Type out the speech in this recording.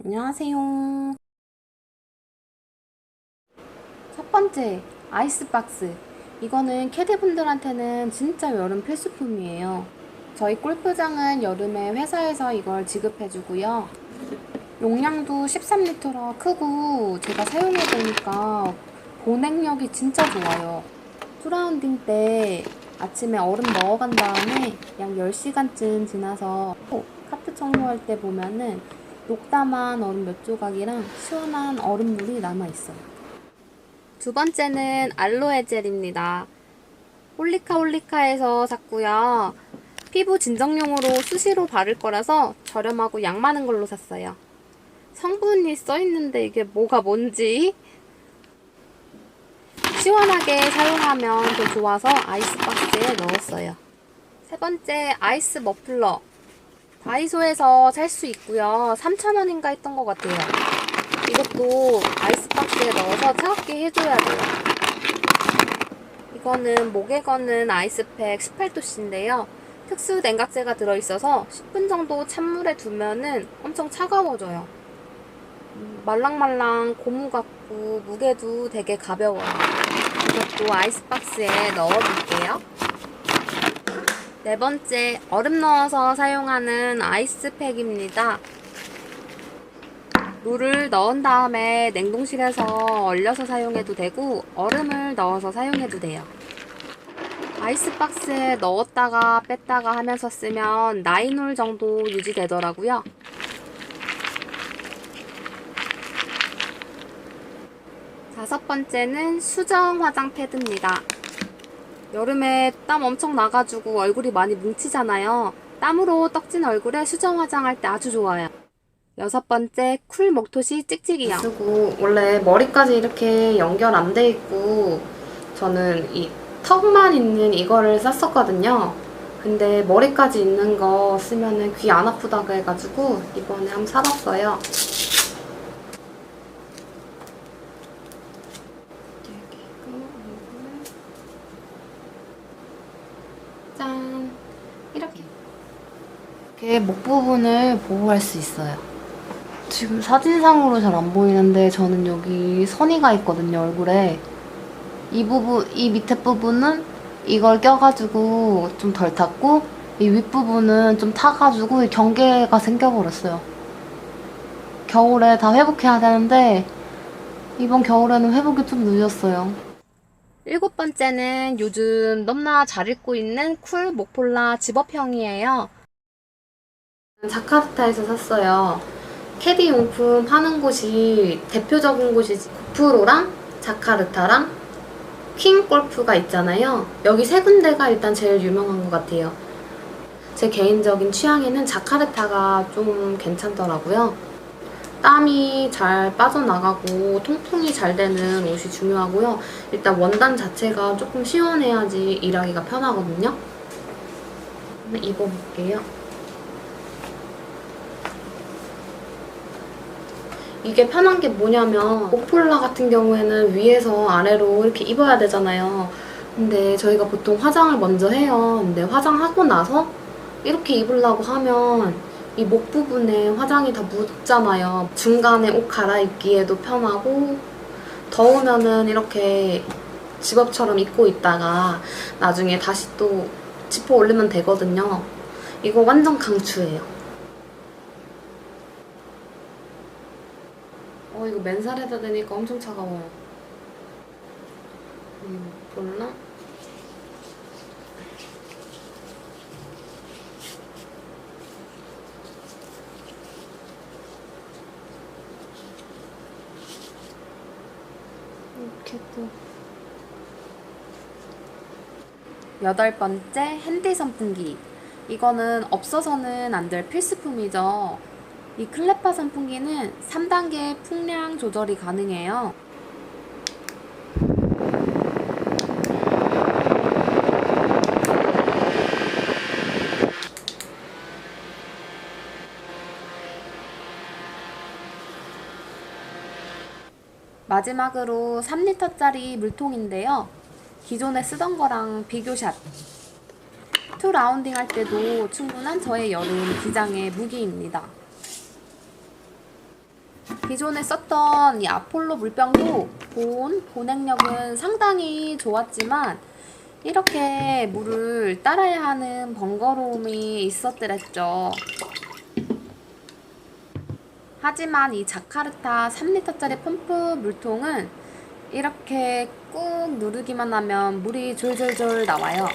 안녕하세요. 첫 번째, 아이스박스. 이거는 캐디분들한테는 진짜 여름 필수품이에요. 저희 골프장은 여름에 회사에서 이걸 지급해주고요. 용량도 13리터라 크고 제가 사용해보니까 보냉력이 진짜 좋아요. 투라운딩 때 아침에 얼음 넣어간 다음에 약 10시간쯤 지나서 카트 청소할 때 보면은 녹담한 얼음 몇 조각이랑 시원한 얼음물이 남아있어요. 두 번째는 알로에 젤입니다. 홀리카 홀리카에서 샀고요. 피부 진정용으로 수시로 바를 거라서 저렴하고 양 많은 걸로 샀어요. 성분이 써있는데 이게 뭐가 뭔지 시원하게 사용하면 더 좋아서 아이스박스에 넣었어요. 세 번째 아이스 머플러 다이소에서 살 수 있고요. 3,000원인가 했던 것 같아요. 이것도 아이스박스에 넣어서 차갑게 해줘야 돼요. 이거는 목에 거는 아이스팩 18도씨인데요. 특수 냉각제가 들어있어서 10분 정도 찬물에 두면은 엄청 차가워져요. 음, 말랑말랑 고무 같고 무게도 되게 가벼워요. 이것도 아이스박스에 넣어둘게요. 네 번째, 얼음 넣어서 사용하는 아이스팩입니다. 물을 넣은 다음에 냉동실에서 얼려서 사용해도 되고 얼음을 넣어서 사용해도 돼요. 아이스박스에 넣었다가 뺐다가 하면서 쓰면 나인홀 정도 유지되더라고요. 다섯 번째는 수정 화장 패드입니다. 여름에 땀 엄청 나가지고 얼굴이 많이 뭉치잖아요. 땀으로 떡진 얼굴에 수정 화장할 때 아주 좋아요. 여섯 번째 쿨 목토시 찍찍이요. 쓰고 원래 머리까지 이렇게 연결 안 돼 있고 저는 이 턱만 있는 이거를 샀었거든요. 근데 머리까지 있는 거 쓰면은 귀 안 아프다고 해가지고 이번에 한번 사봤어요. 짠 이렇게 이렇게 목 부분을 보호할 수 있어요. 지금 사진상으로 잘 안 보이는데 저는 여기 선이가 있거든요 얼굴에 이 부분 이 밑에 부분은 이걸 껴가지고 좀 덜 탔고 이 윗부분은 좀 타가지고 경계가 생겨버렸어요. 겨울에 다 회복해야 되는데 이번 겨울에는 회복이 좀 늦었어요. 일곱 번째는 요즘 너무나 잘 입고 있는 쿨 목폴라 집업형이에요. 자카르타에서 샀어요. 캐디 용품 파는 곳이 대표적인 곳이 고프로랑 자카르타랑 퀸 골프가 있잖아요. 여기 세 군데가 일단 제일 유명한 것 같아요. 제 개인적인 취향에는 자카르타가 좀 괜찮더라고요. 땀이 잘 빠져나가고 통풍이 잘 되는 옷이 중요하고요. 일단 원단 자체가 조금 시원해야지 일하기가 편하거든요. 입어볼게요. 이게 편한 게 뭐냐면 오폴라 같은 경우에는 위에서 아래로 이렇게 입어야 되잖아요. 근데 저희가 보통 화장을 먼저 해요. 근데 화장하고 나서 이렇게 입으려고 하면 이 목 부분에 화장이 다 묻잖아요. 중간에 옷 갈아입기에도 편하고 더우면은 이렇게 집업처럼 입고 있다가 나중에 다시 또 지퍼 올리면 되거든요. 이거 완전 강추예요. 어 이거 맨살에다 대니까 엄청 차가워요. 음, 볼라? 이렇게 또 여덟 번째 핸디 선풍기. 이거는 없어서는 안 될 필수품이죠. 이 클레파 선풍기는 3단계 풍량 조절이 가능해요. 마지막으로 3리터짜리 물통인데요. 기존에 쓰던 거랑 비교샷. 투 라운딩 할 때도 충분한 저의 여름 기장의 무기입니다. 기존에 썼던 이 아폴로 물병도 본 보냉력은 상당히 좋았지만 이렇게 물을 따라야 하는 번거로움이 있었더랬죠. 하지만 이 자카르타 3리터짜리 펌프 물통은 이렇게 꾹 누르기만 하면 물이 졸졸졸 나와요.